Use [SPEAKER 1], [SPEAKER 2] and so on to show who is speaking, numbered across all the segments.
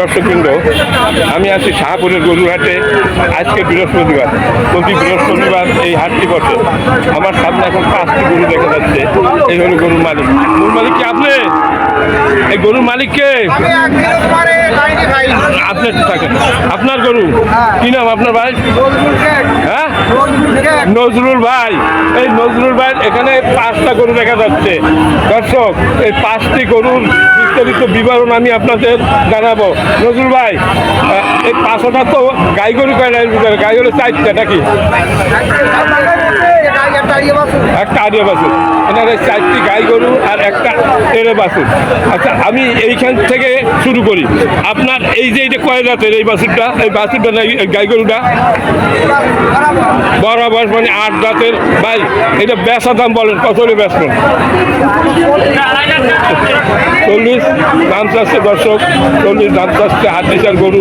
[SPEAKER 1] দর্শকবৃন্দ আমি আছি শাহপুরের গরুহাটে আজকে বৃহস্পতিবার প্রতি বৃহস্পতিবার এই হাটটি বসে। আমার সামনে এখন পাঁচটি গরু দেখা যাচ্ছে। এই হলো গরুর মালিক। গরুর মালিক কি আপনি? এই গরুর মালিককে আপনি একটু থাকেন। আপনার গরু? কি নাম আপনার ভাই? হ্যাঁ? নজরুল ভাই, এই নজরুল ভাই এখানে পাঁচটা গরু দেখা যাচ্ছে। দর্শক, এই পাঁচটি গরুর বিস্তারিত বিবরণ আমি আপনাদের জানাব। নজরুল ভাই এই পাঁচটা তো গাই গরু কয়টা গাই গরু চাইছে নাকি? একটা আরিয়া বাসুর এনার চারটি গাই গরু আর একটা এরে বাসুর আচ্ছা আমি এইখান থেকে শুরু করি। আপনার এই যে এইটা কয় রাতের এই বাসুরটা এই বাসুরটা না গাই গরুটা? বয়স মানে আট দাঁতের ভাই, এটা বেচা দাম বলেন, কত হলে বেচবেন? চল্লিশ, দাম চাচ্ছে দর্শক। চল্লিশ, দাম চাচ্ছে হাত দিশার গরু,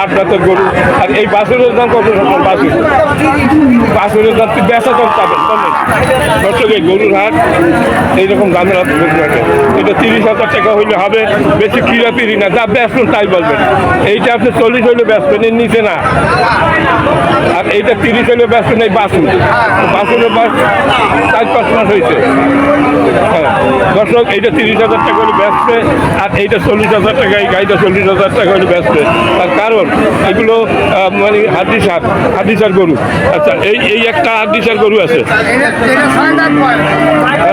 [SPEAKER 1] আট দাঁতের গরু। আর এই বাসুরের দাম কত? বাসুর বাসুরের দাম বেচা দাম পাবেন? বলেন দর্শক এই গরুর হাট, এইরকম দামের হাত গরুর হাটে এটা তিরিশ হাজার টাকা হইলে হবে, বেশি কিরা পিরি না, যা বেচবেন তাই বলবেন। এইটা আপনি চল্লিশ হইলে বেচবেন এর নিচে না। আর এইটা তিরিশ হইলে বেচবেন এই বাসুর। বাসুরের বাস চার পাঁচ মাস হয়েছে হ্যাঁ দর্শক, এইটা তিরিশ হাজার টাকা হলে বেচবে আর এইটা চল্লিশ হাজার টাকা, এই গাড়িটা চল্লিশ হাজার টাকা হলে বেচবে তার কারণ, এগুলো মানে হাড্ডি সার হাড্ডি সার গরু। আচ্ছা এই এই একটা হাড্ডি সার গরু আছে।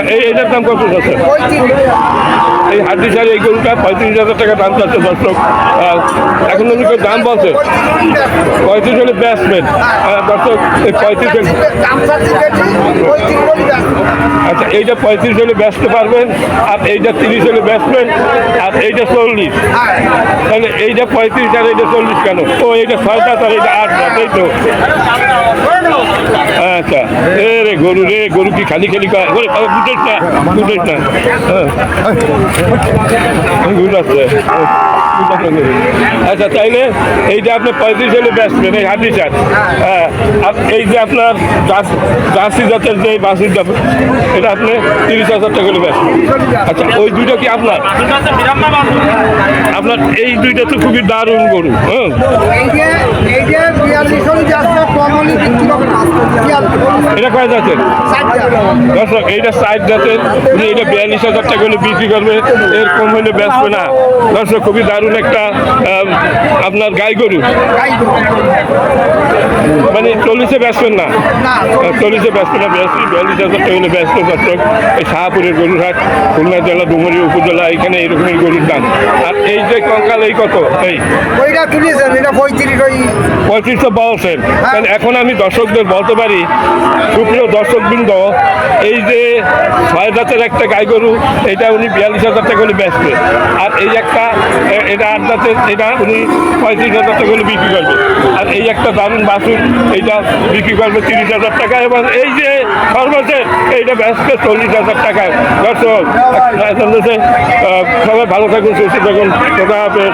[SPEAKER 1] এই এইটার দাম কত আছে? এই হাড্ডি সার এই গরুটা পঁয়ত্রিশ হাজার টাকা দাম চাচ্ছে দর্শক। এখন কেউ দাম বলছে। পঁয়ত্রিশ হলে আহ, দর্শক এই পঁয়ত্রিশ আচ্ছা এইটা পঁয়ত্রিশ হলে বেচতে পারবেন আর এইটা তিরিশ হলে বেচবেন আর এইটা চল্লিশ। তাহলে এইটা পঁয়ত্রিশ আর এইটা চল্লিশ কেন? ও এইটা ছয়টা আর এইটা আট এই তো? আচ্ছা গরু রে, গরু কি খালি খালি হ্যাঁ। আচ্ছা তাইলে এইটা আপনি পঁয়ত্রিশ হলে বেচবেন, এই হাড্ডি চাট হ্যাঁ এই যে আপনার জার্সি- জাতের যে বাসুরটা এটা আপনি তিরিশ হাজার টাকা বেচবেন। আচ্ছা ওই দুইটা কি আপনার? আপনার এই দুইটা তো খুবই দারুণ গরু হ্যাঁ। এটা কয় জাতের? দর্শক এইটা ষাট জাতের যে এটা বিয়াল্লিশ হাজার টাকা হলে বিক্রি করবে এর কম হলে বেচবে না। দর্শক খুবই দারুণ একটা আপনার গাই গরু। মানে চল্লিশে বেচবেন না? চল্লিশে ব্যস্ত না ব্যস্ত বিয়াল্লিশ হাজার টাকা হলে ব্যস্ত দর্শক এই শাহপুরের গরুরহাট খুলনা জেলা ডুমুরি উপজেলা এখানে এরকমই গরুর দাম। আর এই যে কঙ্কাল এই কত? এই। পঁয়ত্রিশশো বলছেন। তাহলে এখন আমি দর্শকদের বলতে পারি সুপ্রিয় দর্শকবৃন্দ, এই যে ছয় জাতের একটা গাই গরু, এটা উনি বিয়াল্লিশ হাজার টাকা হলে বেচবে। আর এই একটা এটা আট জাতের, এটা উনি পঁয়ত্রিশ হাজার টাকা হলে বিক্রি করবে। আর এই একটা দারুণ বাসুর এইটা বিক্রি করবে তিরিশ হাজার টাকা এবং এই যে সর্বশেষ, এইটা বেচবে চল্লিশ হাজার টাকায় দর্শক সবাই ভালো থাকুন, সুস্থ থাকুন খোদা হাফেজ